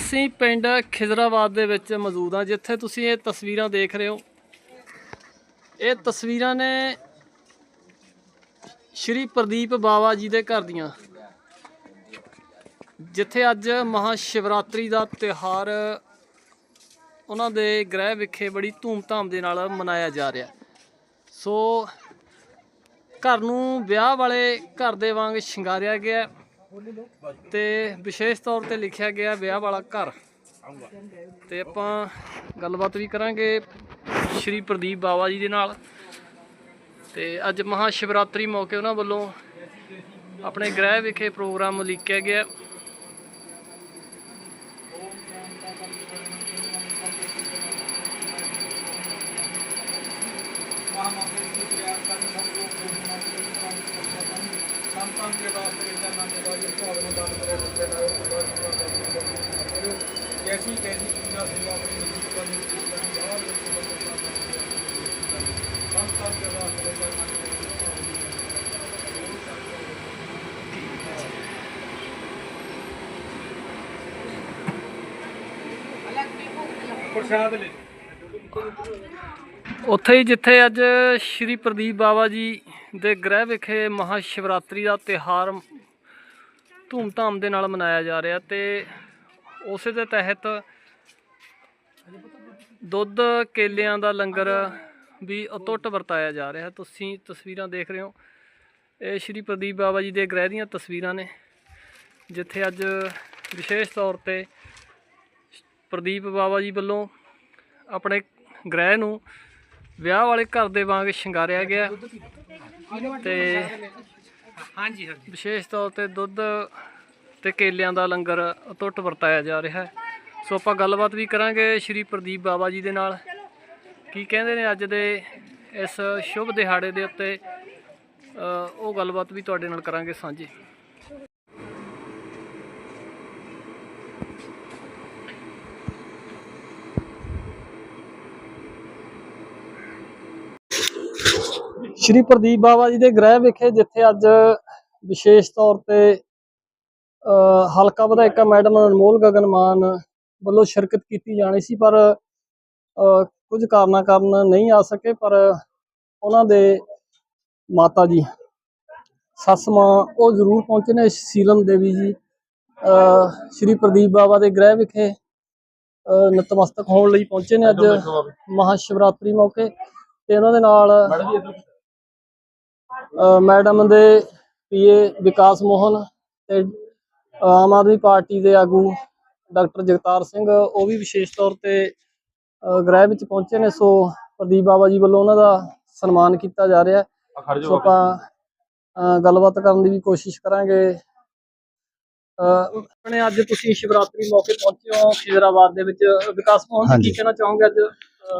ਅਸੀਂ ਪਿੰਡ ਖਿਜ਼ਰਾਬਾਦ ਦੇ ਵਿੱਚ ਮੌਜੂਦ ਹਾਂ, ਜਿੱਥੇ ਤੁਸੀਂ ਇਹ ਤਸਵੀਰਾਂ ਦੇਖ ਰਹੇ ਹੋ। ਇਹ ਤਸਵੀਰਾਂ ਨੇ ਸ਼੍ਰੀ ਪ੍ਰਦੀਪ ਬਾਵਾ ਜੀ ਦੇ ਘਰ ਦੀਆਂ। ਜਿੱਥੇ ਅੱਜ ਮਹਾ ਸ਼ਿਵਰਾਤਰੀ ਦਾ ਤਿਉਹਾਰ ਉਹਨਾਂ ਦੇ ਗ੍ਰਹਿ ਵਿਖੇ ਬੜੀ ਧੂਮ-ਧਾਮ ਦੇ ਨਾਲ ਮਨਾਇਆ ਜਾ ਰਿਹਾ। ਸੋ ਘਰ ਨੂੰ ਵਿਆਹ ਵਾਲੇ ਘਰ ਦੇ ਵਾਂਗ ਸ਼ਿੰਗਾਰਿਆ ਗਿਆ। ਤੇ ਵਿਸ਼ੇਸ਼ ਤੌਰ ਤੇ ਲਿਖਿਆ ਗਿਆ ਵਿਆਹ ਵਾਲਾ ਘਰ। ਤੇ ਆਪਾਂ ਗੱਲਬਾਤ ਵੀ ਕਰਾਂਗੇ ਸ਼੍ਰੀ ਪ੍ਰਦੀਪ ਬਾਵਾ ਜੀ ਦੇ ਨਾਲ। ਤੇ ਅੱਜ ਮਹਾ ਸ਼ਿਵਰਾਤਰੀ ਮੌਕੇ ਉਹਨਾਂ ਵੱਲੋਂ ਆਪਣੇ ਗ੍ਰਹਿ ਵਿਖੇ ਪ੍ਰੋਗਰਾਮ ਲਿਖਿਆ ਗਿਆ। ਕੈਸੀ ਕੈਸੀ ਚੀਜ਼ਾਂ ਸੇਵਾ ਆਪਣੀ ਮਨਜ਼ੂਰ ਕਰਨ ਦੀ ਕੋਸ਼ਿਸ਼ ਕਰਨੀ ਬਾਹਰ ਵਿੱਚ ਲੋਕਾਂ ਦਾ ਸੰਤਾਂ ਪ੍ਰਸ਼ਾਦ ਲੈ। ਉੱਥੇ ਹੀ ਜਿੱਥੇ ਅੱਜ ਸ਼੍ਰੀ ਪ੍ਰਦੀਪ ਬਾਵਾ ਜੀ ਦੇ ਗ੍ਰਹਿ ਵਿਖੇ ਮਹਾ ਸ਼ਿਵਰਾਤਰੀ ਦਾ ਤਿਉਹਾਰ ਧੂਮ-ਧਾਮ ਦੇ ਨਾਲ ਮਨਾਇਆ ਜਾ ਰਿਹਾ ਤੇ ਉਸੇ ਦੇ ਤਹਿਤ ਦੁੱਧ ਕੇਲਿਆਂ ਦਾ ਲੰਗਰ ਵੀ ਅਤੁੱਟ ਵਰਤਾਇਆ ਜਾ ਰਿਹਾ। ਤੁਸੀਂ ਤਸਵੀਰਾਂ ਦੇਖ ਰਹੇ ਹੋ। ਇਹ ਸ਼੍ਰੀ ਪ੍ਰਦੀਪ ਬਾਬਾ ਜੀ ਦੇ ਗ੍ਰਹਿ ਦੀਆਂ ਤਸਵੀਰਾਂ ਨੇ, ਜਿੱਥੇ ਅੱਜ ਵਿਸ਼ੇਸ਼ ਤੌਰ ਤੇ ਪ੍ਰਦੀਪ ਬਾਬਾ ਜੀ ਵੱਲੋਂ ਆਪਣੇ ਗ੍ਰਹਿ ਨੂੰ ਵਿਆਹ ਵਾਲੇ ਘਰ ਦੇ ਵਾਂਗ ਸ਼ਿੰਗਾਰਿਆ ਗਿਆ। ਤੇ ਹਾਂਜੀ ਹਾਂਜੀ। ਵਿਸ਼ੇਸ਼ ਤੌਰ ਤੇ ਦੁੱਧ ਤੇ ਕੇਲਿਆਂ ਦਾ ਲੰਗਰ ਅਟੁੱਟ ਵਰਤਾਇਆ ਜਾ ਰਿਹਾ ਹੈ। ਸੋ ਆਪਾਂ ਗੱਲਬਾਤ ਵੀ ਕਰਾਂਗੇ ਸ਼੍ਰੀ ਪ੍ਰਦੀਪ ਬਾਬਾ ਜੀ ਦੇ ਨਾਲ। ਕੀ ਕਹਿੰਦੇ ਨੇ ਅੱਜ ਦੇ ਇਸ ਸ਼ੁਭ ਦਿਹਾੜੇ ਦੇ ਉੱਤੇ? ਉਹ ਗੱਲਬਾਤ ਵੀ ਤੁਹਾਡੇ ਨਾਲ ਕਰਾਂਗੇ ਸਾਂਝੀ। ਸ਼੍ਰੀ ਪ੍ਰਦੀਪ ਬਾਬਾ ਜੀ ਦੇ ਗ੍ਰਹਿ ਵਿਖੇ ਜਿੱਥੇ ਅੱਜ ਵਿਸ਼ੇਸ਼ ਤੌਰ ਤੇ ਹਲਕਾ ਵਿਧਾਇਕਾ ਮੈਡਮ ਅਨਮੋਲ ਗਗਨ ਮਾਨ ਵੱਲੋਂ ਸ਼ਿਰਕਤ ਕੀਤੀ ਜਾਣੀ ਸੀ ਪਰ ਕੁਝ ਕਾਰਨਾਂ ਕਾਰਨ ਨਹੀਂ ਆ ਸਕੇ ਪਰ ਉਹਨਾਂ ਦੇ ਮਾਤਾ ਜੀ ਸੱਸ ਮਾਂ ਉਹ ਜ਼ਰੂਰ ਪਹੁੰਚੇ ਨੇ ਸੀਲਮ ਦੇਵੀ ਜੀ ਸ਼੍ਰੀ ਪ੍ਰਦੀਪ ਬਾਬਾ ਦੇ ਗ੍ਰਹਿ ਵਿਖੇ ਨਤਮਸਤਕ ਹੋਣ ਲਈ ਪਹੁੰਚੇ ਨੇ ਅੱਜ ਮਹਾ ਸ਼ਿਵਰਾਤਰੀ ਮੌਕੇ ਤੇ ਉਹਨਾਂ ਦੇ ਨਾਲ ਮੈਡਮ ਦੇ ਪੀਏ ਵਿਕਾਸ ਮੋਹਨ ਤੇ ਆਮ ਆਦਮੀ ਪਾਰਟੀ ਦੇ ਆਗੂ ਡਾਕਟਰ ਜਗਤਾਰ ਸਿੰਘ ਉਹ ਵੀ ਵਿਸ਼ੇਸ਼ ਤੌਰ ਤੇ ਗ੍ਰਹਿ ਵਿੱਚ ਪਹੁੰਚੇ ਨੇ ਸੋ ਪ੍ਰਦੀਪ ਬਾਬਾ ਜੀ ਵੱਲੋਂ ਉਹਨਾਂ ਦਾ ਸਨਮਾਨ ਕੀਤਾ ਜਾ ਰਿਹਾ ਹੈ ਸੋ ਆਪਾਂ ਗੱਲਬਾਤ ਕਰਨ ਦੀ ਵੀ ਕੋਸ਼ਿਸ਼ ਕਰਾਂਗੇ ਆਪਣੇ ਅੱਜ ਤੁਸੀਂ ਸ਼ਿਵਰਾਤਰੀ ਮੌਕੇ ਪਹੁੰਚੇ ਹੋ ਖਿਜ਼ਰਾਬਾਦ ਦੇ ਵਿੱਚ ਵਿਕਾਸ ਮੋਹਨ ਜੀ ਕੀ। ਕਹਿਣਾ ਚਾਹੋਗੇ ਅੱਜ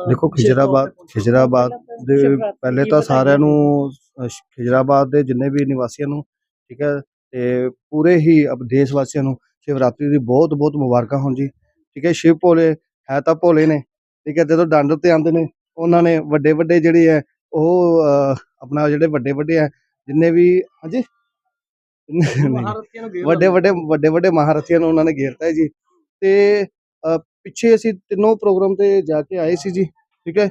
ਦੇਖੋ ਖਿਜਰਾਬਾਦ? ਖਿਜਰਾਬਾਦ ਦੇ ਪਹਿਲੇ ਤਾਂ ਸਾਰਿਆਂ ਨੂੰ ਖਿਜਰਾਬਾਦ ਦੇ ਜਿੰਨੇ ਵੀ ਨਿਵਾਸੀਆਂ ਨੂੰ ਠੀਕ ਹੈ ਤੇ ਪੂਰੇ ਹੀ ਦੇਸ਼ ਵਾਸੀਆਂ ਨੂੰ ਸ਼ਿਵਰਾਤਰੀ ਦੀ ਬਹੁਤ ਬਹੁਤ ਮੁਬਾਰਕਾਂ ਹੋਣ ਜੀ ਠੀਕ ਹੈ ਸ਼ਿਵ ਭੋਲੇ ਹੈ ਤਾਂ ਭੋਲੇ ਨੇ ਠੀਕ ਹੈ ਜਦੋਂ ਡੰਡ ਤੇ ਆਉਂਦੇ ਨੇ ਉਹਨਾਂ ਨੇ ਵੱਡੇ ਵੱਡੇ ਜਿਹੜੇ ਹੈ ਉਹ ਆਪਣਾ ਜਿਹੜੇ ਵੱਡੇ ਵੱਡੇ ਹੈ ਜਿੰਨੇ ਵੀ ਹਾਂਜੀ? ਵੱਡੇ ਵੱਡੇ ਵੱਡੇ ਵੱਡੇ ਮਹਾਰਥੀਆਂ ਨੂੰ ਉਹਨਾਂ ਨੇ ਘੇਰਤਾ ਹੈ ਜੀ ਤੇ ਪਿੱਛੇ ਅਸੀਂ ਤਿੰਨੋਂ ਪ੍ਰੋਗਰਾਮ ਤੇ ਜਾ ਕੇ ਆਏ ਸੀ ਜੀ ਠੀਕ ਹੈ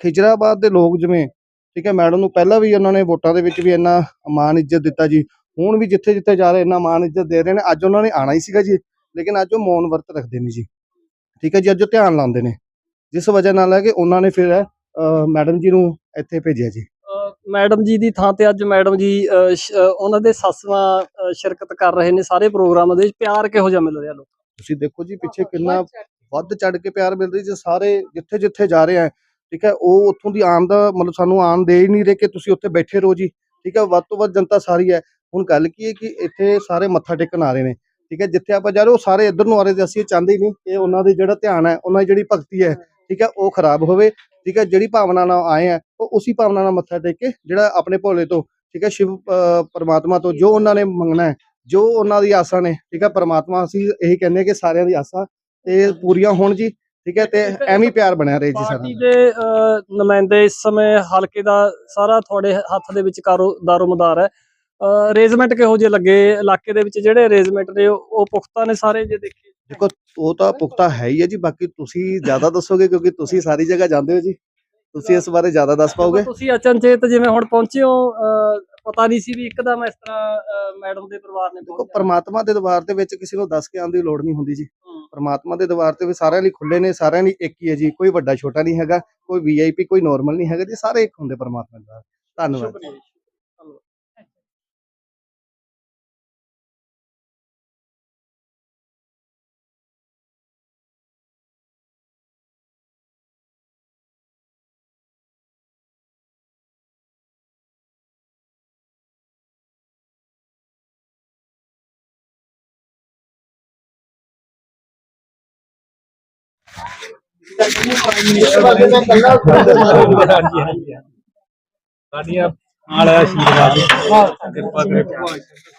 ਖਿਜਰਾਬਾਦ ਦੇ ਲੋਕ ਜਿਵੇਂ ਠੀਕ ਹੈ ਮੈਡਮ ਨੂੰ ਪਹਿਲਾਂ ਵੀ ਉਹਨਾਂ ਨੇ ਵੋਟਾਂ ਦੇ ਵਿੱਚ ਵੀ ਇੰਨਾ ਮਾਣ ਇੱਜ਼ਤ ਦਿੱਤਾ ਜੀ। ਹੁਣ ਵੀ ਜਿੱਥੇ ਜਿੱਥੇ ਜਾ ਰਹੇ ਇੰਨਾ ਮਾਣ ਇੱਜ਼ਤ ਦੇ ਰਹੇ ਨੇ ਅੱਜ ਉਹਨਾਂ ਨੇ ਆਣਾ ਹੀ ਸੀਗਾ ਜੀ। ਲੇਕਿਨ ਅੱਜ ਉਹ ਮੌਨ ਵਰਤ ਰੱਖਦੇ ਨੇ ਜੀ। ਠੀਕ ਹੈ ਜੀ ਅੱਜ ਉਹ ਧਿਆਨ ਲਾਉਂਦੇ ਨੇ। ਜਿਸ ਵਜ੍ਹਾ ਨਾਲ ਹੈ ਕਿ ਉਹਨਾਂ ਨੇ ਫਿਰ ਮੈਡਮ ਜੀ ਨੂੰ ਇੱਥੇ ਭੇਜਿਆ ਜੀ। ਮੈਡਮ ਜੀ ਦੀ ਥਾਂ ਤੇ ਅੱਜ ਮੈਡਮ ਜੀ ਉਹਨਾਂ ਦੇ ਸੱਸਵਾਂ ਸ਼ਿਰਕਤ ਕਰ ਰਹੇ ਨੇ ਸਾਰੇ ਪ੍ਰੋਗਰਾਮਾਂ ਦੇ ਵਿੱਚ। ਪਿਆਰ ਕਿਹੋ ਜਿਹਾ ਮਿਲ ਰਿਹਾ ਲੋਕਾਂ ਤੁਸੀਂ ਦੇਖੋ ਜੀ ਪਿੱਛੇ ਕਿੰਨਾ ਵੱਧ ਚੜ ਕੇ ਪਿਆਰ ਮਿਲ ਰਹੀ ਜੀ। ਸਾਰੇ ਜਿੱਥੇ ਜਿੱਥੇ ਜਾ ਰਹੇ ਆ ਠੀਕ ਹੈ ਉਹ ਉੱਥੋਂ ਦੀ ਆਉਣ ਦਾ ਮਤਲਬ ਸਾਨੂੰ ਆਉਣ ਦੇ ਹੀ ਨਹੀਂ ਰਹੇ ਕਿ ਤੁਸੀਂ ਉੱਥੇ ਬੈਠੇ ਰਹੋ ਜੀ ਠੀਕ ਹੈ ਵੱਧ ਤੋਂ ਵੱਧ ਜਨਤਾ ਸਾਰੀ ਹੈ। ਹੁਣ ਗੱਲ ਕੀ ਹੈ ਕਿ ਇੱਥੇ ਸਾਰੇ ਮੱਥਾ ਟੇਕਣ ਆ ਰਹੇ ਨੇ ਠੀਕ ਹੈ ਜਿੱਥੇ ਆਪਾਂ ਜਾ ਰਹੇ ਉਹ ਸਾਰੇ ਇੱਧਰ ਨੂੰ ਆ ਰਹੇ ਤੇ ਅਸੀਂ ਚਾਹੁੰਦੇ ਹੀ ਨਹੀਂ ਕਿ ਉਹਨਾਂ ਦੀ ਜਿਹੜਾ ਧਿਆਨ ਹੈ ਉਹਨਾਂ ਦੀ ਜਿਹੜੀ ਭਗਤੀ ਹੈ ਠੀਕ ਹੈ ਉਹ ਖਰਾਬ ਹੋਵੇ ਠੀਕ ਹੈ ਜਿਹੜੀ ਭਾਵਨਾ ਨਾਲ ਆਏ ਆ ਉਹ ਉਸੇ ਭਾਵਨਾ ਨਾਲ ਮੱਥਾ ਟੇਕ ਕੇ ਜਿਹੜਾ ਆਪਣੇ ਭੋਲੇ ਤੋਂ ਠੀਕ ਹੈ ਸ਼ਿਵ ਅ, ਪਰਮਾਤਮਾ ਤੋਂ ਜੋ ਉਹਨਾਂ ਨੇ ਮੰਗਣਾ ਹੈ ਜੋ ਉਹਨਾਂ ਦੀ ਆਸਾਂ ਨੇ ਠੀਕ ਹੈ ਪਰਮਾਤਮਾ ਅਸੀਂ ਇਹੀ ਕਹਿੰਦੇ ਹਾਂ ਕਿ ਸਾਰਿਆਂ ਦੀ ਆਸਾਂ ਇਹ ਪੂਰੀਆਂ ਹੋਣ ਜੀ। ਠੀਕ ਹੈ ਤੇ ਐਵੇਂ ਹੀ ਪਿਆਰ ਬਣਿਆ ਰਹੇ ਜੀ ਸਾਰਾ ਦੇ ਅ, ਨੁਮਾਇੰਦੇ ਇਸ ਸਮੇਂ ਹਲਕੇ ਦਾ ਸਾਰਾ ਤੁਹਾਡੇ ਹੱਥ ਦੇ ਵਿੱਚ ਕਾਰੋ ਦਾਰੋਮਦਾਰ ਹੈ। ਅਰੇਂਜਮੈਂਟ ਕਿਹੋ ਜਿਹੇ ਲੱਗੇ ਇਲਾਕੇ ਦੇ ਵਿੱਚ? ਜਿਹੜੇ ਅਰੇਂਜਮੈਂਟ ਨੇ ਉਹ ਉਹ ਪੁਖਤਾ ਨੇ ਸਾਰੇ ਜੇ ਦੇਖੇ? ਦੇਖੋ ਉਹ ਤਾਂ ਪੁਖਤਾ ਹੈ ਹੀ ਹੈ ਜੀ ਬਾਕੀ ਤੁਸੀਂ ਜ਼ਿਆਦਾ ਦੱਸੋਗੇ ਕਿਉਂਕਿ ਤੁਸੀਂ ਸਾਰੀ ਜਗ੍ਹਾ ਜਾਂਦੇ ਹੋ ਜੀ। ਤੁਸੀਂ ਇਸ ਬਾਰੇ ਜ਼ਿਆਦਾ ਦੱਸ ਪਾਓਗੇ? ਤੁਸੀਂ ਅਚਨਚੇਤ ਜਿਵੇਂ ਹੁਣ ਪਹੁੰਚੇ ਹੋ ਅਹ, ਪਤਾ ਨਹੀਂ ਸੀ ਵੀ ਇੱਕਦਮ ਇਸ ਤਰ੍ਹਾਂ ਮੈਡਮ ਦੇ ਪਰਿਵਾਰ ਨੇ ਦੇਖੋ ਪਹੁੰਚ ਜਾਣਾ। ਪ੍ਰਮਾਤਮਾ ਦੇ ਦਰਬਾਰ ਦੇ ਵਿੱਚ ਕਿਸੇ ਨੂੰ ਦੱਸ ਕੇ ਆਉਣ ਦੀ ਲੋੜ ਨਹੀਂ ਹੁੰਦੀ ਜੀ। ਪਰਮਾਤਮਾ ਦੇ ਦਰਬਾਰ ਤੇ ਵੀ ਸਾਰਿਆਂ ਲਈ ਖੁੱਲੇ ਨੇ, ਸਾਰਿਆਂ ਲਈ ਇੱਕ ਹੀ ਹੈ ਜੀ, ਕੋਈ ਵੱਡਾ ਛੋਟਾ ਨਹੀਂ ਹੈਗਾ, ਕੋਈ ਵੀਆਈਪੀ ਕੋਈ ਨਾਰਮਲ ਨਹੀਂ ਹੈਗਾ ਜੀ, ਸਾਰੇ ਇੱਕ ਹੁੰਦੇ ਪ੍ਰਮਾਤਮਾ ਦੇ ਦਰਬਾਰ। ਧੰਨਵਾਦ। ਸਾਡੀਆਂ ਨਾਲ ਆਸ਼ੀਰਵਾਦ ਕਿਰਪਾ ਕਰੇ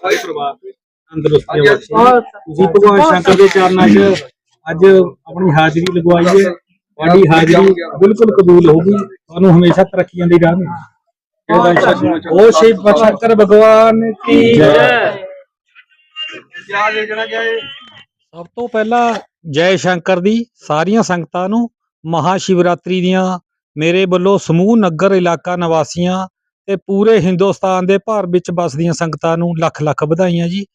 ਭਾਈ ਪਰਿਵਾਰ ਤੰਦਰੁਸਤੀ ਬਖਸ਼ੇ ਤੁਸੀਂ ਭਗਵਾਨ ਸ਼ੰਕਰ ਦੇ ਚਰਨਾਂ 'ਚ ਅੱਜ ਆਪਣੀ ਹਾਜ਼ਰੀ ਲਗਵਾਈ ਹੈ ਤੁਹਾਡੀ ਹਾਜ਼ਰੀ ਬਿਲਕੁਲ ਕਬੂਲ ਹੋਗੀ ਤੁਹਾਨੂੰ ਹਮੇਸ਼ਾ ਤਰੱਕੀਆਂ ਦੀ ਰਾਹ ਮਿਲੇ ਉਹ ਸ਼ਿਵ ਸ਼ੰਕਰ ਭਗਵਾਨ ਕੀ ਜੈ ਸਭ ਤੋਂ ਪਹਿਲਾਂ ਜੈ ਸ਼ੰਕਰ ਦੀ ਸਾਰੀਆਂ ਸੰਗਤਾਂ ਨੂੰ ਮਹਾ ਸ਼ਿਵਰਾਤਰੀ ਦੀਆਂ ਮੇਰੇ ਵੱਲੋਂ ਸਮੂਹ ਨਗਰ ਇਲਾਕਾ ਨਿਵਾਸੀਆਂ ਤੇ ਪੂਰੇ ਹਿੰਦੁਸਤਾਨ ਦੇ ਭਾਰ ਵਿੱਚ ਵਸਦੀਆਂ ਸੰਗਤਾਂ ਨੂੰ ਲੱਖ ਲੱਖ ਵਧਾਈਆਂ ਜੀ।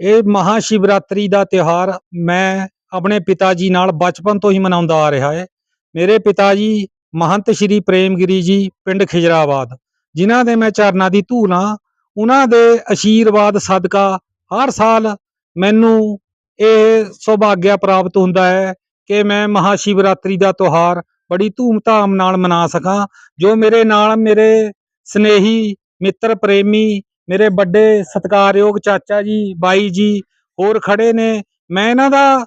ਇਹ ਮਹਾ ਸ਼ਿਵਰਾਤਰੀ ਦਾ ਤਿਉਹਾਰ ਮੈਂ ਆਪਣੇ ਪਿਤਾ ਜੀ ਨਾਲ ਬਚਪਨ ਤੋਂ ਹੀ ਮਨਾਉਂਦਾ ਆ ਰਿਹਾ ਹੈ। ਮੇਰੇ ਪਿਤਾ ਜੀ ਮਹੰਤ ਸ਼੍ਰੀ ਪ੍ਰੇਮਗਿਰੀ ਜੀ, ਪਿੰਡ ਖਿਜਰਾਬਾਦ ਜਿਨ੍ਹਾਂ ਦੇ ਮੈਂ ਚਰਨਾਂ ਦੀ ਧੂਲ ਹਾਂ, ਉਹਨਾਂ ਦੇ ਅਸ਼ੀਰਵਾਦ ਸਦਕਾ ਹਰ ਸਾਲ ਮੈਨੂੰ ਇਹ ਸੁਭਾਗਿਆ ਪ੍ਰਾਪਤ ਹੁੰਦਾ ਹੈ ਕਿ ਮੈਂ ਮਹਾ ਸ਼ਿਵਰਾਤਰੀ ਦਾ ਤਿਉਹਾਰ ਬੜੀ ਧੂਮ-ਧਾਮ ਨਾਲ ਮਨਾ ਸਕਾਂ, ਜੋ ਮੇਰੇ ਨਾਲ ਮੇਰੇ ਸਨੇਹੀ, ਮਿੱਤਰ, ਪ੍ਰੇਮੀ, ਮੇਰੇ ਵੱਡੇ ਸਤਿਕਾਰਯੋਗ ਚਾਚਾ ਜੀ, ਬਾਈ ਜੀ ਹੋਰ ਖੜੇ ਨੇ, ਮੈਂ ਇਹਨਾਂ ਦਾ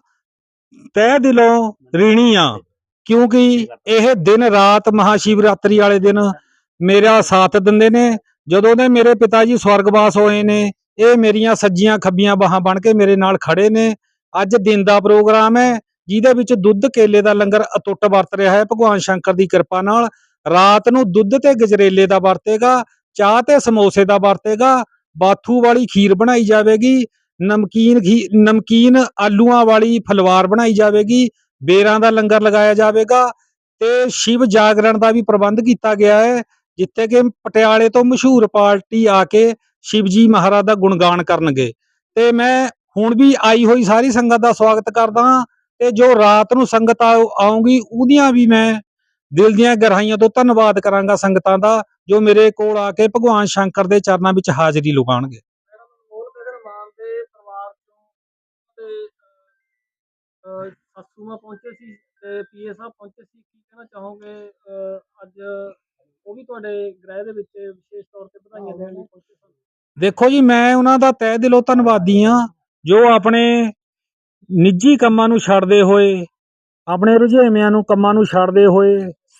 ਤਹਿ ਦਿਲੋਂ ਰੀਣੀ ਆ ਕਿਉਂਕਿ ਇਹ ਦਿਨ ਰਾਤ ਮਹਾ ਸ਼ਿਵਰਾਤਰੀ ਵਾਲੇ ਦਿਨ ਮੇਰਾ ਸਾਥ ਦਿੰਦੇ ਨੇ। ਜਦੋਂ ਦੇ ਮੇਰੇ ਪਿਤਾ ਜੀ ਸਵਰਗਵਾਸ ਹੋਏ ਨੇ ਇਹ ਮੇਰੀਆਂ ਸੱਜੀਆਂ ਖੱਬੀਆਂ ਬਾਹਾਂ ਬਣ ਕੇ ਮੇਰੇ ਨਾਲ ਖੜੇ ਨੇ। ਅੱਜ ਦਿਨ ਦਾ ਪ੍ਰੋਗਰਾਮ ਹੈ, ਜਿਹਦੇ ਵਿੱਚ ਦੁੱਧ ਕੇਲੇ ਦਾ ਲੰਗਰ ਅਟੁੱਟ ਵਰਤ ਰਿਹਾ ਹੈ। ਭਗਵਾਨ ਸ਼ੰਕਰ ਦੀ ਕਿਰਪਾ ਨਾਲ ਰਾਤ ਨੂੰ ਦੁੱਧ ਤੇ ਗਜਰੇਲੇ ਦਾ ਵਰਤੇਗਾ, ਚਾਹ ਤੇ ਸਮੋਸੇ ਦਾ ਵਰਤੇਗਾ, ਬਾਥੂ ਵਾਲੀ ਖੀਰ ਬਣਾਈ ਜਾਵੇਗੀ, ਨਮਕੀਨ ਘੀ ਨਮਕੀਨ ਆਲੂਆਂ ਵਾਲੀ ਫਲਵਾਰ ਬਣਾਈ ਜਾਵੇਗੀ, ਬੇਰਾਂ ਦਾ ਲੰਗਰ ਲਗਾਇਆ ਜਾਵੇਗਾ ਤੇ ਸ਼ਿਵ ਜਾਗਰਣ ਦਾ ਵੀ ਪ੍ਰਬੰਧ ਕੀਤਾ ਗਿਆ ਹੈ, ਜਿੱਥੇ ਕਿ ਪਟਿਆਲੇ ਤੋਂ ਮਸ਼ਹੂਰ ਪਾਰਟੀ ਆ ਕੇ ਸ਼ਿਵਜੀ ਮਹਾਰਾਜ ਦਾ ਗੁਣਗਾਨ ਕਰਨਗੇ। ਤੇ ਮੈਂ ਹੁਣ ਵੀ ਆਈ ਹੋਈ ਸਾਰੀ ਸੰਗਤ ਦਾ ਸਵਾਗਤ ਕਰਦਾ ਹਾਂ ਤੇ ਜੋ ਰਾਤ ਨੂੰ ਸੰਗਤ ਆਉ- ਆਊਗੀ ਉਹਦੀਆਂ ਵੀ ਮੈਂ ਦਿਲ ਦੀਆਂ ਗਹਿਰਾਈਆਂ ਤੋਂ ਧੰਨਵਾਦ ਕਰਾਂਗਾ ਸੰਗਤਾਂ ਦਾ ਜੋ ਮੇਰੇ ਕੋਲ ਆ ਕੇ ਭਗਵਾਨ ਸ਼ੰਕਰ ਦੇ ਚਰਨਾਂ ਵਿੱਚ ਹਾਜ਼ਰੀ ਲਗਾਉਣਗੇ। ਪਹੁੰਚੇ ਸੀ ਤੇ ਪੀਏ ਸਾਹਿਬ ਪਹੁੰਚੇ ਸੀ ਕੀ ਕਹਿਣਾ ਚਾਹੋਗੇ? ਅੱਜ ਉਹ ਵੀ ਤੁਹਾਡੇ ਗ੍ਰਹਿ ਦੇ ਵਿੱਚ ਵਿਸ਼ੇਸ਼ ਤੌਰ ਤੇ ਵਧਾਈਆਂ ਦੇਣ ਲਈ ਪਹੁੰਚੇ ਸਨ। ਦੇਖੋ ਜੀ, ਮੈਂ ਉਹਨਾਂ ਦਾ ਤਹਿ ਦਿਲੋਂ ਧੰਨਵਾਦੀ ਹਾਂ, ਜੋ ਆਪਣੇ ਨਿੱਜੀ ਕੰਮਾਂ ਨੂੰ ਛੱਡਦੇ ਹੋਏ, ਆਪਣੇ ਰੁਝੇਵਿਆਂ ਨੂੰ ਕੰਮਾਂ ਨੂੰ ਛੱਡਦੇ ਹੋਏ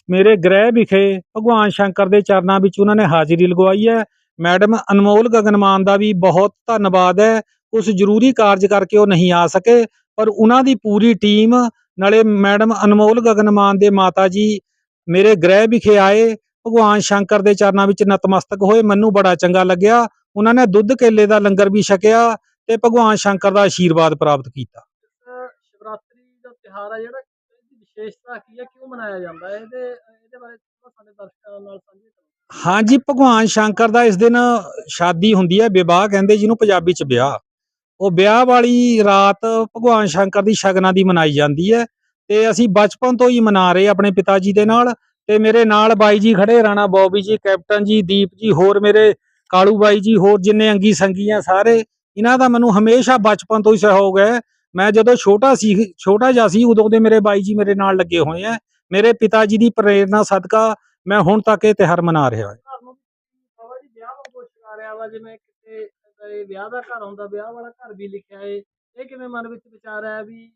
ਮੇਰੇ ਗ੍ਰਹਿ ਵਿਖੇ ਭਗਵਾਨ ਸ਼ੰਕਰ ਦੇ ਚਰਨਾਂ ਵਿੱਚ ਉਹਨਾਂ ਨੇ ਹਾਜ਼ਰੀ ਲਗਵਾਈ ਹੈ। ਮੈਡਮ ਅਨਮੋਲ ਗਗਨਮਾਨ ਦਾ ਵੀ ਬਹੁਤ ਧੰਨਵਾਦ ਹੈ। ਉਸ ਜ਼ਰੂਰੀ ਕਾਰਜ ਕਰਕੇ ਉਹ ਨਹੀਂ ਆ ਸਕੇ, ਪਰ ਉਹਨਾਂ ਦੀ ਪੂਰੀ ਟੀਮ, ਨਾਲੇ ਮੈਡਮ ਅਨਮੋਲ ਗਗਨਮਾਨ ਦੇ ਮਾਤਾ ਜੀ ਮੇਰੇ ਗ੍ਰਹਿ ਵਿਖੇ ਆਏ। ਭਗਵਾਨ ਸ਼ੰਕਰ ਦੇ ਚਰਨਾਂ ਵਿੱਚ ਨਤਮਸਤਕ ਹੋਏ। ਮੈਨੂੰ ਬੜਾ ਚੰਗਾ ਲੱਗਿਆ। ਉਹਨਾਂ ਨੇ ਦੁੱਧ ਕੇਲੇ ਦਾ ਲੰਗਰ ਵੀ ਛਕਿਆ ਤੇ ਭਗਵਾਨ ਸ਼ੰਕਰ ਦਾ ਆਸ਼ੀਰਵਾਦ ਪ੍ਰਾਪਤ ਕੀਤਾ। ਸ਼ਿਵਰਾਤਰੀ ਦਾ ਤਿਉਹਾਰ ਆ ਜਿਹੜਾ ਵਿਸ਼ੇਸ਼ਤਾ ਕੀ ਹੈ ਕਿਉਂ ਮਨਾਇਆ ਜਾਂਦਾ ਹੈ? ਇਹਦੇ ਇਹਦੇ ਬਾਰੇ ਸਾਡੇ ਦਰਸ਼ਕਾਂ ਨਾਲ ਸਾਂਝੇ ਕਰੋ। ਹਾਂਜੀ ਭਗਵਾਨ ਸ਼ੰਕਰ ਦਾ ਇਸ ਦਿਨ ਸ਼ਾਦੀ ਹੁੰਦੀ ਹੈ ਵਿਵਾਹ ਕਹਿੰਦੇ ਜਿਹਨੂੰ ਪੰਜਾਬੀ ਚ ਵਿਆਹ। ਉਹ ਵਿਆਹ ਵਾਲੀ ਰਾਤ ਭਗਵਾਨ ਸ਼ੰਕਰ ਦੀ ਸ਼ਗਨਾਂ ਦੀ ਮਨਾਈ ਜਾਂਦੀ ਹੈ ਤੇ ਅਸੀਂ ਬਚਪਨ ਤੋਂ ਹੀ ਮਨਾ ਰਹੇ ਆਪਣੇ ਪਿਤਾ ਜੀ ਦੇ ਨਾਲ ਤੇ ਮੇਰੇ ਨਾਲ ਬਾਈ ਜੀ ਖੜੇ ਰਾਣਾ ਬੌਬੀ ਜੀ ਕੈਪਟਨ ਜੀ ਦੀਪ ਜੀ ਹੋਰ ਮੇਰੇ ਕਾਲੂ ਬਾਈ ਜੀ, ਹੋਰ ਜਿੰਨੇ ਅੰਗੀ ਸੰਗੀ ਸਾਰੇ, ਇਹਨਾਂ ਦਾ ਮੈਨੂੰ ਹਮੇਸ਼ਾ ਬਚਪਨ ਤੋਂ ਹੀ ਸਹਿਯੋਗ ਹੈ। ਮੈਂ ਜਦੋਂ ਛੋਟਾ ਸੀ, ਛੋਟਾ ਜਿਹਾ ਸੀ, ਉਦੋਂ ਦੇ ਮੇਰੇ ਬਾਈ ਜੀ ਮੇਰੇ ਨਾਲ ਲੱਗੇ ਹੋਏ ਆ। ਮੇਰੇ ਪਿਤਾ ਜੀ ਦੀ ਪ੍ਰੇਰਣਾ, ਸਦਕਾ ਮੈਂ ਹੁਣ ਤੱਕ ਇਹ ਤਿਉਹਾਰ ਮਨਾ ਰਿਹਾ ਹਾਂ। ਬਾਬਾ ਜੀ ਵਿਆਹ ਵਾਂਗੂ ਸ਼ਿੰਗਾਰਿਆ ਵਾ, ਜਿਵੇਂ ਕਿਤੇ ਇਹ ਵਿਆਹ ਦਾ ਘਰ ਹੁੰਦਾ ਵਿਆਹ ਵਾਲਾ ਘਰ ਵੀ ਲਿਖਿਆ ਏ। ਇਹ ਕਿਵੇਂ ਮਨ ਵਿੱਚ ਵਿਚਾਰ ਆਇਆ ਵੀ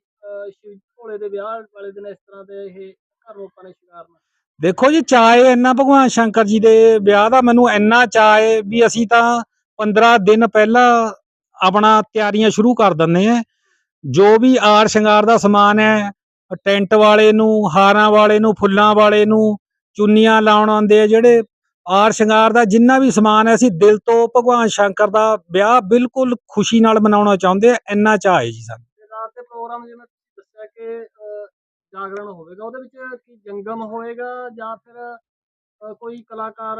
ਸ਼ਿਵ ਭੋਲੇ ਦੇ ਵਿਆਹ ਵਾਲੇ ਦਿਨ ਇਸ ਤਰ੍ਹਾਂ ਦੇ ਇਹ ਘਰ ਨੂੰ ਨੇ ਸ਼ਿੰਗਾਰਨਾ ਦੇਖੋ ਜੀ ਚਾਏ ਇੰਨਾ, ਭਗਵਾਨ ਸ਼ੰਕਰ ਜੀ ਦੇ ਵਿਆਹ ਦਾ ਮੈਨੂੰ ਇੰਨਾ ਚਾਏ ਵੀ ਅਸੀਂ ਤਾਂ 15 ਦਿਨ ਪਹਿਲਾਂ ਆਪਣਾ ਤਿਆਰੀਆਂ ਸ਼ੁਰੂ ਕਰ ਦਿੰਦੇ ਆ। ਜੋ ਵੀ ਆਰ ਸ਼ਿੰਗਾਰ ਦਾ ਸਮਾਨ ਹੈ, ਟੈਂਟ ਵਾਲੇ ਨੂੰ, ਹਾਰਾਂ ਵਾਲੇ ਨੂੰ, ਫੁੱਲਾਂ ਵਾਲੇ ਨੂੰ, ਚੁੰਨੀਆਂ ਲਾਉਣ ਆਉਂਦੇ ਆ, ਜਿਹੜੇ ਆਰ ਸ਼ਿੰਗਾਰ ਦਾ ਜਿੰਨਾ ਵੀ ਸਮਾਨ ਹੈ, ਅਸੀਂ ਦਿਲ ਤੋਂ ਭਗਵਾਨ ਸ਼ੰਕਰ ਦਾ ਵਿਆਹ ਬਿਲਕੁਲ ਖੁਸ਼ੀ ਨਾਲ ਮਨਾਉਣਾ ਚਾਹੁੰਦੇ ਆ, ਇੰਨਾ ਚਾਅ ਜੀ ਸਾਨੂੰ। ਰਾਤ ਦੇ ਪ੍ਰੋਗਰਾਮ ਜਿਵੇਂ ਦੱਸਿਆ ਕਿ ਜਾਗਰਣ ਹੋਵੇਗਾ, ਉਹਦੇ ਵਿੱਚ ਕੀ ਜੰਗਮ ਹੋਏਗਾ ਜਾਂ ਫਿਰ ਕੋਈ ਕਲਾਕਾਰ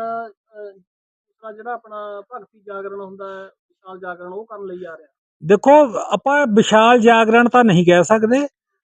ਦੂਸਰਾ ਜਿਹੜਾ ਆਪਣਾ ਭਗਤੀ ਜਾਗਰਣ ਹੁੰਦਾ ਹੈ, ਵਿਸ਼ਾਲ ਜਾਗਰਣ, ਉਹ ਕਰਨ ਲਈ ਆ ਰਿਹਾ। ਦੇਖੋ, ਆਪਾਂ ਵਿਸ਼ਾਲ ਜਾਗਰਣ ਤਾਂ ਨਹੀਂ ਕਹਿ ਸਕਦੇ।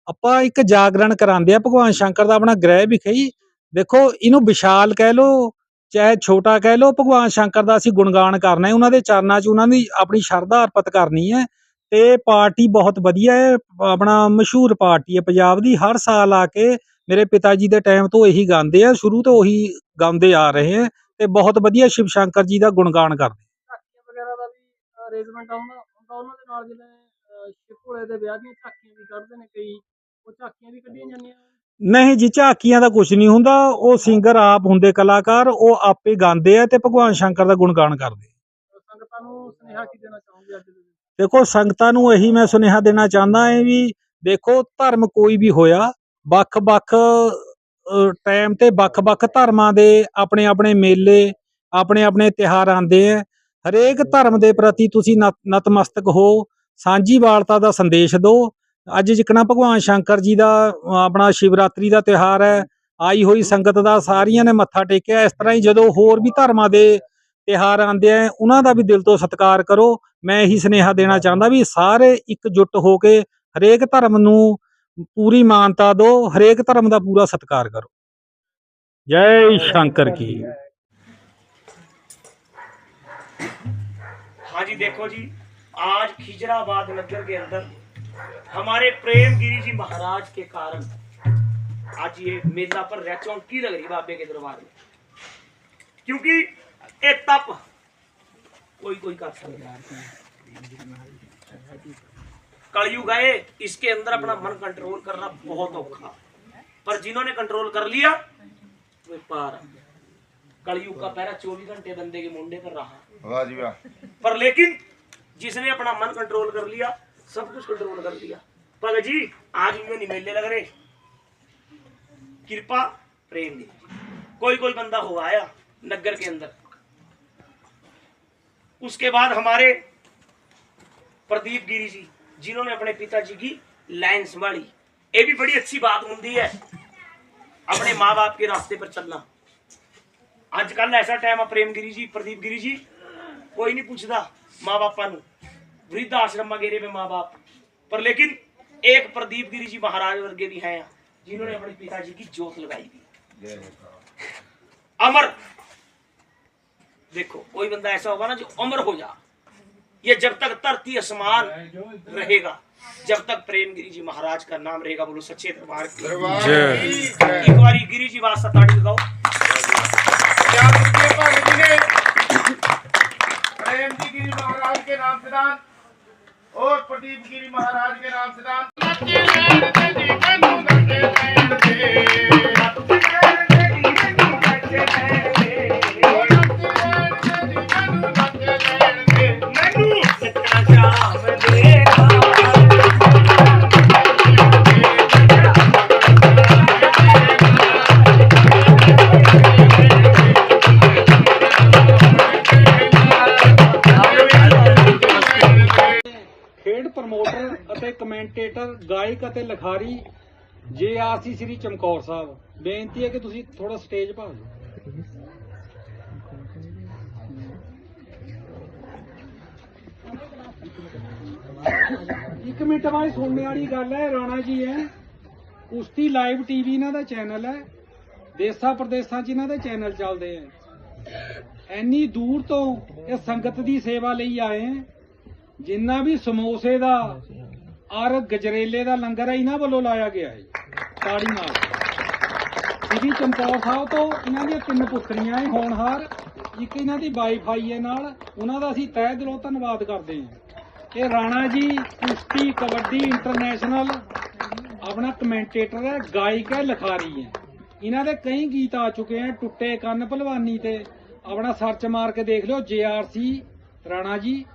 ਆਪਾਂ ਇੱਕ ਜਾਗਰਣ ਕਰਾਉਂਦੇ ਆ ਭਗਵਾਨ ਸ਼ੰਕਰ ਦਾ ਆਪਣਾ ਗ੍ਰਹਿ ਵਿਖੇ ਹੀ ਦੇਖੋ, ਇਹਨੂੰ ਵਿਸ਼ਾਲ ਕਹਿ ਲੋ ਚਾਹੇ ਛੋਟਾ ਕਹਿ ਲੋ ਭਗਵਾਨ ਸ਼ੰਕਰ ਦਾ ਅਸੀਂ ਗੁਣਗਾਨ ਕਰਨਾ ਹੈ, ਉਹਨਾਂ ਦੇ ਚਰਨਾਂ 'ਚ ਉਹਨਾਂ ਦੀ ਆਪਣੀ ਸ਼ਰਧਾ ਅਰਪਿਤ ਕਰਨੀ ਹੈ। ਤੇ ਪਾਰਟੀ ਬਹੁਤ ਵਧੀਆ ਹੈ ਆਪਣਾ ਮਸ਼ਹੂਰ ਪਾਰਟੀ ਹੈ ਪੰਜਾਬ ਦੀ ਹਰ ਸਾਲ ਆ ਕੇ ਮੇਰੇ ਪਿਤਾ ਜੀ ਦੇ ਟਾਈਮ ਤੋਂ ਇਹੀ ਗਾਉਂਦੇ ਆ ਸ਼ੁਰੂ ਤੋਂ ਉਹੀ ਗਾਉਂਦੇ ਆ ਰਹੇ ਹੈ ਤੇ ਬਹੁਤ ਵਧੀਆ ਸ਼ਿਵ ਸ਼ੰਕਰ ਜੀ ਦਾ ਗੁਣਗਾਨ ਕਰਦੇ ਝਾਕੀਆਂ ਵਗੈਰਾ ਦਾ ਵੀ ਅਰੇਂਜਮੈਂਟ ਹੁੰਦਾ ਹੁੰਦਾ ਉਹਨਾਂ ਦੇ ਨਾਲ ਜਿਵੇਂ ਅਹ, ਸ਼ਿਵ ਭੋਲੇ ਦੇ ਵਿਆਹ ਦੀਆਂ ਝਾਕੀਆਂ ਵੀ ਕੱਢਦੇ ਨੇ ਕਈ ਉਹ ਝਾਕੀਆਂ ਵੀ ਕੱਢੀਆਂ ਜਾਂਦੀਆਂ ਨਹੀਂ ਜੀ ਝਾਕੀਆਂ ਦਾ ਕੁਝ ਨਹੀਂ ਹੁੰਦਾ ਉਹ ਸਿੰਗਰ ਆਪ ਹੁੰਦੇ ਕਲਾਕਾਰ ਉਹ ਆਪੇ ਗਾਉਂਦੇ ਆ ਤੇ ਭਗਵਾਨ ਸ਼ੰਕਰ ਦਾ ਗੁਣਗਾਨ ਕਰਦੇ ਸੰਗਤਾਂ ਨੂੰ ਸੁਨੇਹਾ ਕੀ ਦੇਣਾ ਚਾਹੋਗੇ ਅੱਜ ਦੇ ਦੇਖੋ ਸੰਗਤਾਂ ਨੂੰ ਇਹੀ ਮੈਂ ਸੁਨੇਹਾ ਦੇਣਾ ਚਾਹੁੰਦਾ ਹਾਂ ਵੀ ਦੇਖੋ ਧਰਮ ਕੋਈ ਵੀ ਹੋਇਆ, ਵੱਖ-ਵੱਖ ਟਾਈਮ ਤੇ ਵੱਖ-ਵੱਖ ਧਰਮਾਂ ਦੇ ਆਪਣੇ ਆਪਣੇ ਮੇਲੇ ਆਪਣੇ ਆਪਣੇ ਤਿਹਾਰ ਆਉਂਦੇ ਆ। ਹਰੇਕ ਧਰਮ ਦੇ ਪ੍ਰਤੀ ਤੁਸੀਂ ਨਤ- ਨਤਮਸਤਕ ਹੋ ਸਾਂਝੀਵਾਲਤਾ ਦਾ ਸੰਦੇਸ਼ ਦਿਓ। ਅੱਜ ਜਿਕਣਾ ਭਗਵਾਨ ਸ਼ੰਕਰ ਜੀ ਦਾ ਆਪਣਾ ਸ਼ਿਵਰਾਤਰੀ ਦਾ ਤਿਹਾਰ ਹੈ, ਆਈ ਹੋਈ ਸੰਗਤ ਦਾ ਸਾਰੀਆਂ ਨੇ ਮੱਥਾ ਟੇਕਿਆ। ਇਸ ਤਰ੍ਹਾਂ ਹੀ ਜਦੋਂ ਹੋਰ ਵੀ ਧਰਮਾਂ ਦੇ ਤਿਹਾਰ ਆਉਂਦੇ ਆ ਉਹਨਾਂ ਦਾ ਵੀ ਦਿਲ ਤੋਂ ਸਤਿਕਾਰ ਕਰੋ ਮੈਂ ਇਹੀ ਸੁਨੇਹਾ ਦੇਣਾ ਚਾਹੁੰਦਾ ਵੀ ਸਾਰੇ ਇਕਜੁੱਟ ਹੋ ਕੇ ਹਰੇਕ ਧਰਮ ਨੂੰ ਪੂਰੀ ਮਾਨਤਾ ਦਿਓ ਹਰੇਕ ਧਰਮ ਦਾ ਪੂਰਾ ਸਤਿਕਾਰ ਕਰੋ ਜੈ ਸ਼ੰਕਰ ਕੀ हाँ जी देखो जी आज खिजराबाद नगर के अंदर हमारे प्रेम गिरी जी महाराज के कारण आज ये मेला पर रैचौंकी लग रही बाबे के दरबार में क्योंकि तप। कोई कोई कर कलयुग आए इसके अंदर अपना मन कंट्रोल करना बहुत औखा। पर जिन्होंने कंट्रोल कर लिया वे पार। कलयुग का पैरा चौबीस घंटे बंदे के मुंडे पर रहा। पर लेकिन जिसने अपना मन कंट्रोल कर लिया सब कुछ कंट्रोल कर लिया पग जी आज इनमें निमेले लग रहे। कृपा प्रेम। कोई कोई बंदा हो आया नगर के अंदर। उसके बाद हमारे प्रदीप गिरी जी जिन्होंने अपने पिताजी की लाइन संभाली ये भी बड़ी अच्छी बात होती है अपने माँ बाप के रास्ते पर चलना आजकल ऐसा टाइम है प्रेम गिरी जी प्रदीप गिरी जी ਕੋਈ ਨਹੀਂ ਪੁੱਛਦਾ ਮਾਂ ਬਾਪਾਂ ਨੂੰ ਵ੍ਰਿਧ ਆਸ਼ਰਮ ਗੇਰੇ में माँ बाप पर लेकिन एक प्रदीप गिरी जी महाराज वर्गे भी हैं जिन्होंने अपने पिताजी की जोत लगाई थी अमर देखो कोई बंदा ऐसा होगा ना जो अमर हो जा। ये जब तक धरती आसमान रहेगा जब तक प्रेम गिरी जी महाराज का नाम रहेगा बोलो सच्चे दरबार एक बारी गिरी जी वास्ता ताड़ी लगाओ क्या तुझे भगत जी ने? प्रेम जी गिरी महाराज के नाम से दान और प्रदीप गिरी महाराज के नाम से दान। ਕਮੈਂਟੇਟਰ ਅਤੇ ਲਿਖਾਰੀ ਜੇ ਆਸੀ ਸ੍ਰੀ ਚਮਕੌਰ ਸਾਹਿਬ। ਬੇਨਤੀ ਹੈ ਕਿ ਤੁਸੀਂ ਥੋੜਾ ਸਟੇਜ ਭਾਲ ਜਾਓ ਇੱਕ ਮਿੰਟ ਬਾਅਦ ਸੁਣਨੇ ਵਾਲੀ ਗੱਲ ਹੈ, ਰਾਣਾ ਜੀ ਹੈ। ਕੁਸ਼ਤੀ ਲਾਈਵ ਟੀਵੀ ਇਹਨਾਂ ਦਾ ਚੈਨਲ ਹੈ। ਦੇਸਾਂ ਪ੍ਰਦੇਸਾਂ 'ਚ ਇਹਨਾਂ ਦੇ ਚੈਨਲ ਚੱਲਦੇ ਆ ਐਨੀ ਦੂਰ ਤੋਂ ਇਹ ਸੰਗਤ ਦੀ ਸੇਵਾ ਲਈ ਆਏ ਜਿੰਨਾ ਵੀ ਸਮੋਸੇ ਦਾ ਔਰ ਗਜਰੇਲੇ ਦਾ ਲੰਗਰ ਇਹਨਾਂ ਵੱਲੋਂ ਲਾਇਆ ਗਿਆ ਹੈ। ਤਾੜੀ ਨਾਲ ਸ੍ਰੀ ਚਮਕੌਰ ਸਾਹਿਬ ਤੋਂ ਇਹਨਾਂ ਦੀਆਂ ਤਿੰਨ ਪੁੱਤਰੀਆਂ ਹੈ ਹੋਣਹਾਰ ਇੱਕ ਇਹਨਾਂ ਦੀ ਵਾਈਫਾਈ ਹੈ ਨਾਲ। ਉਹਨਾਂ ਦਾ ਅਸੀਂ ਤਹਿ ਦਿਲੋਂ ਧੰਨਵਾਦ ਕਰਦੇ ਹਾਂ। ਇਹ ਰਾਣਾ ਜੀ, ਕੁਸ਼ਤੀ, ਕਬੱਡੀ ਇੰਟਰਨੈਸ਼ਨਲ ਆਪਣਾ ਕਮੈਂਟੇਟਰ ਹੈ, ਗਾਇਕ ਹੈ, ਲਿਖਾਰੀ ਹੈ। ਇਹਨਾਂ ਦੇ ਕਈ ਗੀਤ ਆ ਚੁੱਕੇ ਹੈ, ਟੁੱਟੇ ਕੰਨ ਭਲਵਾਨੀ ਤੇ। ਆਪਣਾ ਸਰਚ ਮਾਰ ਕੇ ਦੇਖ ਲਿਓ ਜੇਆਰਸੀ ਰਾਣਾ ਜੀ।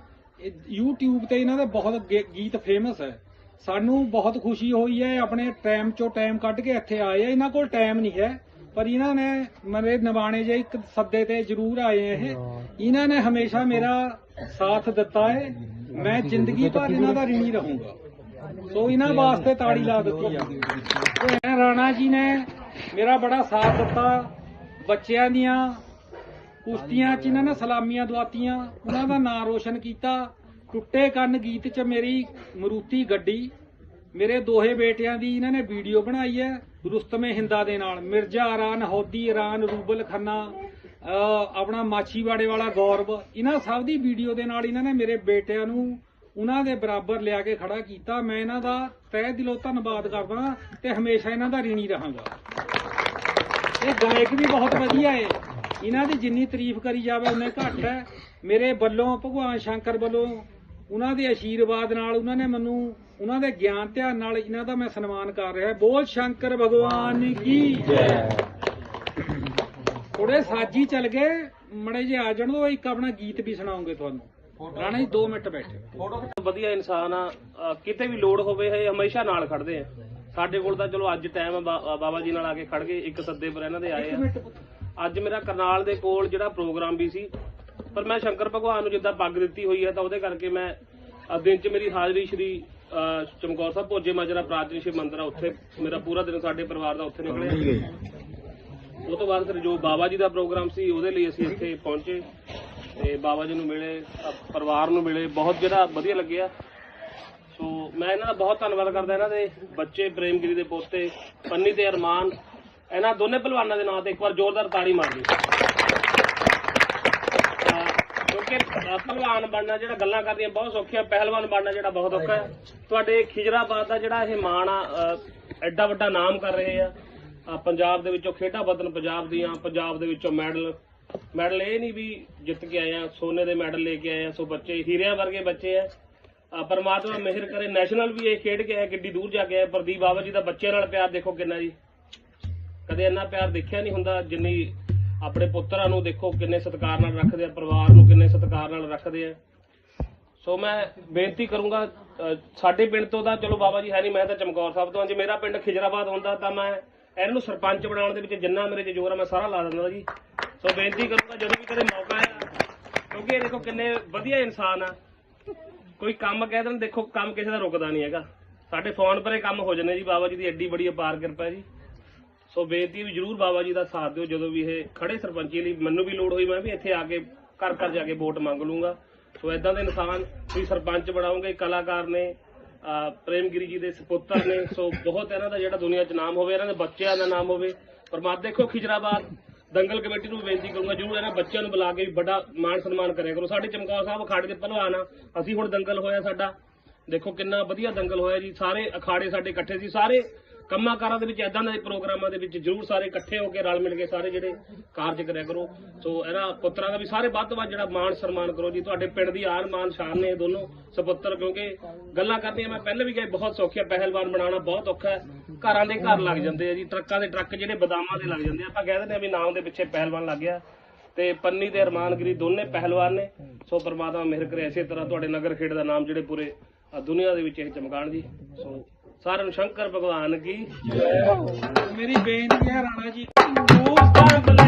YouTube ਤੇ ਇਹਨਾਂ ਦੇ ਬਹੁਤ ਗੇ- ਗੀਤ ਫੇਮਸ ਹੈ। ਸਾਨੂੰ ਬਹੁਤ ਖੁਸ਼ੀ ਹੋਈ ਹੈ ਆਪਣੇ ਟਾਈਮ ਚੋਂ ਟਾਈਮ ਕੱਢ ਕੇ ਇੱਥੇ ਆਏ ਆ। ਇਹਨਾਂ ਕੋਲ ਟਾਈਮ ਨਹੀਂ ਹੈ ਪਰ ਇਹਨਾਂ ਨੇ ਮੇਰੇ ਨਿਵਾਣੇ ਜੇ ਇੱਕ ਸੱਦੇ ਤੇ ਜ਼ਰੂਰ ਆਏ ਇਹ। ਇਹਨਾਂ ਨੇ ਹਮੇਸ਼ਾ ਮੇਰਾ ਸਾਥ ਦਿੱਤਾ ਹੈ। ਮੈਂ ਜ਼ਿੰਦਗੀ ਭਰ ਇਹਨਾਂ ਦਾ ਰਿਣੀ ਰਹੂੰਗਾ। ਸੋ ਇਹਨਾਂ ਵਾਸਤੇ ਤਾੜੀ ਲਾ ਦਿੱਤੀ ਆ। ਤੇ ਰਾਣਾ ਜੀ ਨੇ ਮੇਰਾ ਬੜਾ ਸਾਥ ਦਿੱਤਾ। ਬੱਚਿਆਂ ਦੀਆਂ ਕੁਸ਼ਤੀਆਂ 'ਚ ਇਹਨਾਂ ਨੇ ਸਲਾਮੀਆਂ ਦਵਾਤੀਆਂ, ਉਹਨਾਂ ਦਾ ਨਾਂ ਰੋਸ਼ਨ ਕੀਤਾ। ਟੁੱਟੇ ਕੰਨ ਗੀਤ 'ਚ ਮੇਰੀ ਮਰੂਤੀ ਗੱਡੀ। ਮੇਰੇ ਦੋਹੇ ਬੇਟਿਆਂ ਦੀ ਇਹਨਾਂ ਨੇ ਵੀਡੀਓ ਬਣਾਈ ਹੈ, ਰੁਸਤਮੇ ਹਿੰਦਾ ਦੇ ਨਾਲ। ਮਿਰਜ਼ਾ ਇਰਾਨ ਹੌਦੀ ਇਰਾਨ ਰੂਬਲ ਖੰਨਾ ਆਪਣਾ ਮਾਛੀਵਾੜੇ ਵਾਲਾ ਗੌਰਵ। ਇਹਨਾਂ ਸਭ ਦੀ ਵੀਡੀਓ ਦੇ ਨਾਲ ਇਹਨਾਂ ਨੇ ਮੇਰੇ ਬੇਟਿਆਂ ਨੂੰ ਉਹਨਾਂ ਦੇ ਬਰਾਬਰ ਲਿਆ ਕੇ ਖੜਾ ਕੀਤਾ। ਮੈਂ ਇਹਨਾਂ ਦਾ ਤਹਿ ਦਿਲੋਂ ਧੰਨਵਾਦ ਕਰਦਾ ਤੇ ਹਮੇਸ਼ਾ ਇਹਨਾਂ ਦਾ ਰੀਣੀ ਰਹਾਂਗਾ। ਇਹ ਗਾਇਕ ਵੀ ਬਹੁਤ ਵਧੀਆ ਏ। ਇਹਨਾਂ ਦੀ ਜਿੰਨੀ ਤਾਰੀਫ ਕਰੀ ਜਾਵੇ ਉਨੇ ਘੱਟ ਹੈ। ਮੇਰੇ ਵੱਲੋਂ ਭਗਵਾਨ ਸ਼ੰਕਰ ਵੱਲੋਂ ਉਹਨਾਂ ਦੇ ਆਸ਼ੀਰਵਾਦ ਨਾਲ ਉਹਨਾਂ ਨੇ ਮੈਨੂੰ ਉਹਨਾਂ ਦੇ ਗਿਆਨ ਧਿਆਨ ਨਾਲ ਇਹਨਾਂ ਦਾ ਮੈਂ ਸਨਮਾਨ ਕਰ ਰਿਹਾ। ਬੋਲ ਸ਼ੰਕਰ ਭਗਵਾਨ ਕੀ ਜੈ। ਥੋੜੇ ਸਾਜੀ ਚੱਲ ਗਏ। ਮੜੇ ਜੇ ਆ ਜਾਣ ਦੋ ਇੱਕ ਆਪਣਾ ਗੀਤ ਵੀ ਸੁਣਾਉਂਗੇ ਤੁਹਾਨੂੰ। ਰਾਣਾ ਜੀ 2 ਮਿੰਟ ਬੈਠੇ। ਵਧੀਆ ਇਨਸਾਨ ਆ। ਕਿਤੇ ਵੀ ਲੋੜ ਹੋਵੇ ਇਹ ਹਮੇਸ਼ਾ ਨਾਲ ਖੜਦੇ ਆ। ਸਾਡੇ ਕੋਲ ਤਾਂ ਚਲੋ ਅੱਜ ਟਾਈਮ ਬਾਬਾ ਜੀ ਨਾਲ ਆ ਕੇ ਖੜ ਗਏ ਇੱਕ ਸੱਦੇ ਪਰ ਇਹਨਾਂ ਦੇ ਆਏ ਆ। ਅੱਜ ਮੇਰਾ ਕਰਨਾਲ ਦੇ ਕੋਲ ਜਿਹੜਾ ਪ੍ਰੋਗਰਾਮ ਵੀ ਸੀ ਪਰ ਮੈਂ ਸ਼ੰਕਰ ਭਗਵਾਨ ਨੂੰ ਜਿੱਦਾਂ ਪੱਗ ਦਿੱਤੀ ਹੋਈ ਹੈ ਤਾਂ ਉਹਦੇ ਕਰਕੇ ਮੈਂ ਦਿਨ 'ਚ ਮੇਰੀ ਹਾਜ਼ਰੀ ਸ਼੍ਰੀ ਚਮਕੌਰ ਸਾਹਿਬ ਭੋਜੇ ਮਾਜਰਾ ਪ੍ਰਾਚੀਨ ਸ਼ਿਵ ਮੰਦਿਰ ਆ ਉੱਥੇ ਮੇਰਾ ਪੂਰਾ ਦਿਨ ਸਾਡੇ ਪਰਿਵਾਰ ਦਾ ਉੱਥੇ ਨਿਕਲਿਆ। ਉਹ ਤੋਂ ਬਾਅਦ ਫਿਰ ਜੋ ਬਾਬਾ ਜੀ ਦਾ ਪ੍ਰੋਗਰਾਮ ਸੀ ਉਹਦੇ ਲਈ ਅਸੀਂ ਇੱਥੇ ਪਹੁੰਚੇ ਤੇ ਬਾਬਾ ਜੀ ਨੂੰ ਮਿਲੇ ਪਰਿਵਾਰ ਨੂੰ ਮਿਲੇ ਬਹੁਤ ਜਿਹੜਾ ਵਧੀਆ ਲੱਗਿਆ। ਸੋ ਮੈਂ ਇਹਨਾਂ ਦਾ ਬਹੁਤ ਧੰਨਵਾਦ ਕਰਦਾ ਇਹਨਾਂ ਦੇ ਬੱਚੇ ਪ੍ਰੇਮਗਿਰੀ ਦੇ ਪੋਤੇ ਪੰਨੀ ਤੇ ਅਰਮਾਨ ਇਹਨਾਂ ਦੋਨੇ ਪਹਿਲਵਾਨਾਂ ਦੇ ਨਾਂ ਤੇ ਇੱਕ ਵਾਰ ਜ਼ੋਰਦਾਰ ਤਾੜੀ ਮਾਰ ਦਿਓ ਕਿਉਂਕਿ ਅ, ਪਹਿਲਵਾਨ ਬਣਨਾ ਜਿਹੜਾ ਗੱਲਾਂ ਕਰਦੀਆਂ ਬਹੁਤ ਸੌਖੀਆਂ ਪਹਿਲਵਾਨ ਬਣਨਾ ਜਿਹੜਾ ਬਹੁਤ ਔਖਾ ਹੈ। ਤੁਹਾਡੇ ਖਿਜਰਾਬਾਦ ਦਾ ਜਿਹੜਾ ਇਹ ਮਾਣ ਆ ਅ, ਐਡਾ ਵੱਡਾ ਨਾਮ ਕਰ ਰਹੇ ਆ। ਪੰਜਾਬ ਦੇ ਵਿੱਚੋਂ ਖੇਡਾਂ ਵਤਨ ਪੰਜਾਬ ਦੀਆਂ ਪੰਜਾਬ ਦੇ ਵਿੱਚੋਂ ਮੈਡਲ। ਮੈਡਲ ਇਹ ਨਹੀਂ ਵੀ ਜਿੱਤ ਕੇ ਆਏ ਆ ਸੋਨੇ ਦੇ ਮੈਡਲ ਲੈ ਕੇ ਆਏ ਆ ਸੋ ਬੱਚੇ ਹੀਰਿਆਂ ਵਰਗੇ ਬੱਚੇ ਆ। ਅ, ਪਰਮਾਤਮਾ ਮਿਹਰ ਕਰੇ ਨੈਸ਼ਨਲ ਵੀ ਇਹ ਖੇਡ ਕੇ ਆਏ ਕਿੱਡੀ ਦੂਰ ਜਾ ਕੇ ਆਏ ਪ੍ਰਦੀਪ ਬਾਬਾ ਜੀ ਦਾ ਬੱਚਿਆਂ ਨਾਲ ਪਿਆਰ ਦੇਖੋ ਕਿੰਨਾ ਜੀ। ਕਦੇ ਇੰਨਾ ਪਿਆਰ ਦੇਖਿਆ ਨਹੀਂ ਹੁੰਦਾ ਜਿੰਨੀ ਆਪਣੇ ਪੁੱਤਰਾਂ ਨੂੰ ਦੇਖੋ ਕਿੰਨੇ ਸਤਿਕਾਰ ਨਾਲ ਰੱਖਦੇ ਆ, ਪਰਿਵਾਰ ਨੂੰ ਕਿੰਨੇ ਸਤਿਕਾਰ ਨਾਲ ਰੱਖਦੇ ਆ। ਸੋ ਮੈਂ ਬੇਨਤੀ ਕਰੂੰਗਾ ਸਾਡੇ ਪਿੰਡ ਤੋਂ ਤਾਂ ਚਲੋ ਬਾਬਾ ਜੀ ਹੈ ਨਹੀਂ, ਮੈਂ ਤਾਂ ਚਮਕੌਰ ਸਾਹਿਬ ਤੋਂ ਜੇ ਮੇਰਾ ਪਿੰਡ ਖਿਜਰਾਬਾਦ ਹੁੰਦਾ ਤਾਂ ਮੈਂ ਇਹਨਾਂ ਨੂੰ ਸਰਪੰਚ ਬਣਾਉਣ ਦੇ ਵਿੱਚ ਜਿੰਨਾ ਮੇਰੇ 'ਚ ਜ਼ੋਰ ਆ, ਮੈਂ ਸਾਰਾ ਲਾ ਦਿੰਦਾ ਜੀ। ਸੋ ਬੇਨਤੀ ਕਰੂੰਗਾ, ਜਦੋਂ ਵੀ ਕਦੇ ਮੌਕਾ ਆਇਆ ਕਿਉਂਕਿ ਇਹ ਦੇਖੋ ਕਿੰਨੇ ਵਧੀਆ ਇਨਸਾਨ ਆ। ਕੋਈ ਕੰਮ ਕਹਿ ਦੇਣ, ਦੇਖੋ ਕੰਮ ਕਿਸੇ ਦਾ ਰੁਕਦਾ ਨਹੀਂ ਹੈਗਾ। ਸਾਡੇ ਫੋਨ ਪਰੇ ਕੰਮ ਹੋ ਜਾਂਦੇ ਜੀ, ਬਾਬਾ ਜੀ ਦੀ ਐਡੀ ਬੜੀ ਅਪਾਰ ਕਿਰਪਾ ਜੀ। ਸੋ ਬੇਨਤੀ ਵੀ ਜਰੂਰ ਬਾਬਾ ਜੀ ਦਾ ਸਾਥ ਦਿਓ, ਜਦੋਂ ਵੀ ਇਹ ਖੜੇ ਸਰਪੰਚੀ ਲਈ ਮੈਨੂੰ ਵੀ ਲੋੜ ਹੋਈ, ਮੈਂ ਵੀ ਇੱਥੇ ਆ ਕੇ ਘਰ ਘਰ ਜਾ ਕੇ ਵੋਟ ਮੰਗ ਲੂੰਗਾ। ਸੋ ਐਦਾਂ ਦੇ ਇਨਸਾਨ ਵੀ ਸਰਪੰਚ ਬਣਾਉਂਗੇ, ਕਲਾਕਾਰ ਨੇ ਪ੍ਰੇਮਗਿਰੀ ਜੀ ਦੇ ਸੁਪੁੱਤਰ ਨੇ, ਸੋ ਬਹੁਤ ਇਹਨਾਂ ਦਾ ਜਿਹੜਾ ਦੁਨੀਆ 'ਚ ਨਾਮ ਹੋਵੇ, ਇਹਨਾਂ ਦੇ ਬੱਚਿਆਂ ਦਾ ਨਾਮ ਹੋਵੇ। ਪਰਮਾਤਮਾ ਦੇਖੋ ਖਿਜਰਾਬਾਦ, ਦੰਗਲ ਕਮੇਟੀ ਨੂੰ ਬੇਨਤੀ ਕਰੂੰਗਾ, ਜਰੂਰ ਇਹਨਾਂ ਬੱਚਿਆਂ ਨੂੰ ਬੁਲਾ ਕੇ ਵੀ ਵੱਡਾ ਮਾਣ ਸਨਮਾਨ ਕਰਿਆ ਕਰੋ। ਸਾਡੇ ਚਮਕੌਰ ਸਾਹਿਬ ਅਖਾੜੇ ਦੇ ਪਹਿਲਵਾਨ ਆ, ਅਸੀਂ ਹੁਣ ਦੰਗਲ ਹੋਇਆ ਸਾਡਾ। ਦੇਖੋ ਕਿੰਨਾ ਵਧੀਆ ਦੰਗਲ ਹੋਇਆ ਜੀ, ਸਾਰੇ ਅਖਾੜੇ ਸਾਡੇ ਇਕੱਠੇ ਸੀ, ਸਾਰੇ ਕੰਮਾਂ ਕਾਰਾਂ ਦੇ ਵਿੱਚ ਐਦਾਂ ਦੇ ਪ੍ਰੋਗਰਾਮਾਂ ਦੇ ਵਿੱਚ ਜਰੂਰ ਸਾਰੇ ਇਕੱਠੇ ਹੋ ਕੇ ਰਲ ਮਿਲ ਕੇ ਸਾਰੇ ਜਿਹੜੇ ਕਾਰਜ ਕਰਿਆ ਕਰੋ। ਸੋ ਇਹਨਾਂ ਪੁੱਤਰਾਂ ਦਾ ਵੀ ਸਾਰੇ ਵੱਧ ਤੋਂ ਵੱਧ ਜਿਹੜਾ ਮਾਣ ਸਨਮਾਨ ਕਰੋ ਜੀ। ਤੁਹਾਡੇ ਪਿੰਡ ਦੀ ਆਨ ਮਾਨ ਸ਼ਾਨ ਨੇ ਦੋਨੋਂ ਸੁਪੁੱਤਰ ਕਿਉਂਕਿ ਗੱਲਾਂ ਕਰਦੀਆਂ ਮੈਂ ਪਹਿਲਾਂ ਵੀ ਕਹੇ ਬਹੁਤ ਸੌਖੀ ਹੈ ਪਹਿਲਵਾਨ ਬਣਾਉਣਾ ਬਹੁਤ ਔਖਾ ਹੈ। ਘਰਾਂ ਦੇ ਘਰ ਲੱਗ ਜਾਂਦੇ ਆ ਜੀ ਟਰੱਕਾਂ ਦੇ ਟਰੱਕ ਜਿਹੜੇ ਬਦਾਮਾਂ ਦੇ ਲੱਗ ਜਾਂਦੇ ਆ। ਆਪਾਂ ਕਹਿ ਦਿੰਦੇ ਆ ਵੀ ਨਾਮ ਦੇ ਪਿੱਛੇ ਪਹਿਲਵਾਨ ਲੱਗ ਗਿਆ। ਤੇ ਪੰਨੀ ਤੇ ਅਰਮਾਨਗਰੀ ਦੋਨੇ ਪਹਿਲਵਾਨ ਨੇ। ਸੋ ਪ੍ਰਮਾਤਮਾ ਮਿਹਰ ਕਰੇ ਇਸੇ ਤਰ੍ਹਾਂ ਤੁਹਾਡੇ ਨਗਰ ਖੇਡ ਦਾ ਨਾਮ ਜਿਹੜੇ ਪੂਰੇ ਅ, ਦੁਨੀਆ ਦੇ ਵਿੱਚ ਇਹ ਚਮਕਾਣ ਜੀ। ਸੋ ਸਾਰਿਆਂ ਸ਼ੰਕਰ ਭਗਵਾਨ ਕੀ? ਮੇਰੀ ਬੇਨਤੀ ਹੈ ਰਾਣਾ ਜੀ ਤੂੰ ਸੰਭਲਿਆ